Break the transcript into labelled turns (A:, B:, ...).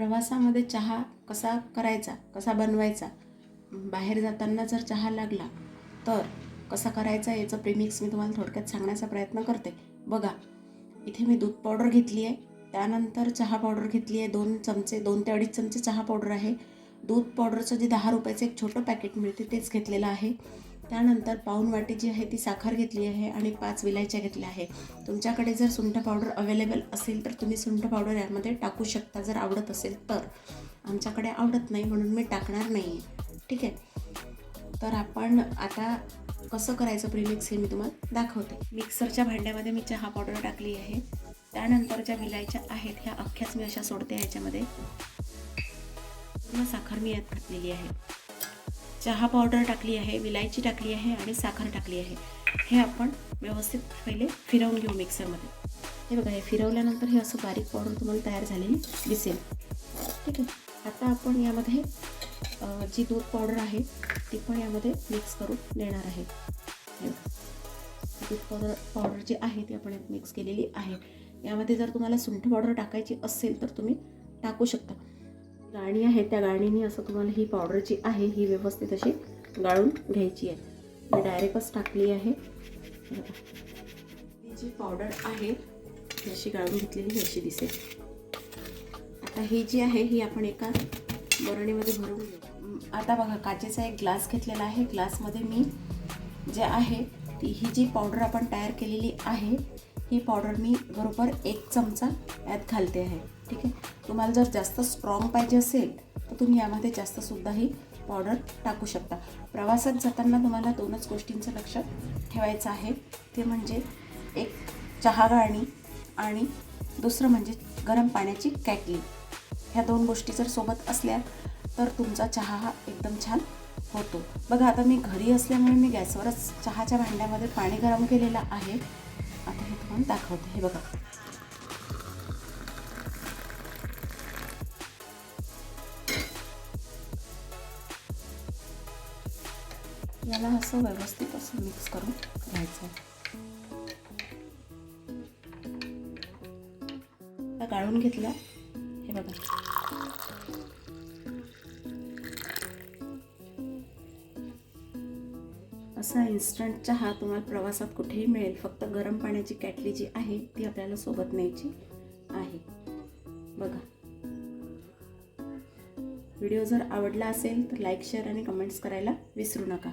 A: प्रवासामध्ये चहा कसा करायचा कसा बनवायचा? बाहेर जाताना जर चहा लागला तर कसा करायचा याचं प्रिमिक्स मी तुम्हाला थोडक्यात सांगण्याचा प्रयत्न करते. बघा इथे मी दूध पावडर घेतली आहे. त्यानंतर चहा पावडर घेतली आहे. दोन चमचे दोन ते अडीच चमचे चहा पावडर आहे. दूध पावडरचं जे दहा रुपयाचं एक छोटं पॅकेट मिळते तेच घेतलेलं आहे. त्यानंतर पाऊण वाटी जी आहे ती साखर घेतली आहे आणि पाच विलायच्या घेतल्या आहे. तुमच्याकडे जर सुंठ पावडर अवेलेबल असेल तर तुम्ही सुंठ पावडर यामध्ये टाकू शकता जर आवडत असेल तर. आमच्याकडे आवडत नाही म्हणून मी टाकणार नाही आहे ठीक आहे? तर आपण आता कसं करायचं प्रीमिक्स हे मी तुम्हाला दाखवते. मिक्सरच्या भांड्यामध्ये मी चहा पावडर टाकली आहे. त्यानंतर ज्या विलायच्या आहेत ह्या अख्ख्याच मी अशा सोडते ह्याच्यामध्ये पूर्ण साखर मी यात घातलेली आहे. चहा पावडर टाकली आहे विलायची टाकली आहे आणि साखर टाकली आहे. हे आपण व्यवस्थित पहिले फिरवून घेऊ मिक्सरमध्ये. हे बघा हे फिरवल्यानंतर हे असं बारीक पावडर तुम्हाला तयार झालेली दिसेल. ठीक आहे? आता आपण यामध्ये जी दूध पावडर आहे ती पण यामध्ये मिक्स करून देणार आहे. दूध पावडर पावडर जी आहे ती आपण मिक्स केलेली आहे. यामध्ये जर तुम्हाला सुंठ पावडर टाकायची असेल तर तुम्ही टाकू शकता. गाणी आहे त्या गाणीने असं तुम्हाला ही पावडर जी आहे ही व्यवस्थित अशी गाळून घ्यायची आहे. मी डायरेक्टच टाकली आहे. ही जी पावडर आहे अशी गाळून घेतलेली अशी दिसेल. आता ही जी आहे ही आपण एका बरणीमध्ये भरून घेऊ. आता बघा काचेचा एक ग्लास घेतलेला आहे. ग्लासमध्ये मी जे आहे ती ही जी पावडर आपण तयार केलेली आहे ही पावडर मी बरोबर एक चमचा यात घालते आहे. ठीक आहे? तुम्हाला जर जास्त स्ट्रॉंग पाहिजे असेल तर तुम्ही यामध्ये जास्तसुद्धा ही पावडर टाकू शकता. प्रवासात जाताना तुम्हाला दोनच गोष्टींचं लक्षात ठेवायचं आहे. ते म्हणजे एक चहा गाळणी आणि दुसरं म्हणजे गरम पाण्याची कॅटली. ह्या दोन गोष्टी जर सोबत असल्या तर तुमचा चहा हा एकदम छान होतो. बघा आता मी घरी असल्यामुळे मी गॅसवरच चहाच्या भांड्यामध्ये पाणी गरम केलेलं आहे. आता हे तुम्हाला दाखवते. हे बघा. याला असं व्यवस्थित असं मिक्स करून घ्यायचं आहे. गाळून घेतलं. हे बघा. असा इन्स्टंट चहा तुम्हाला प्रवासात कुठेही मिळेल. फक्त गरम पाण्याची कॅटली जी आहे ती आपल्याला सोबत न्यायची आहे. बघा. व्हिडिओ जर आवडला असेल तर लाईक शेअर आणि कमेंट्स करायला विसरू नका.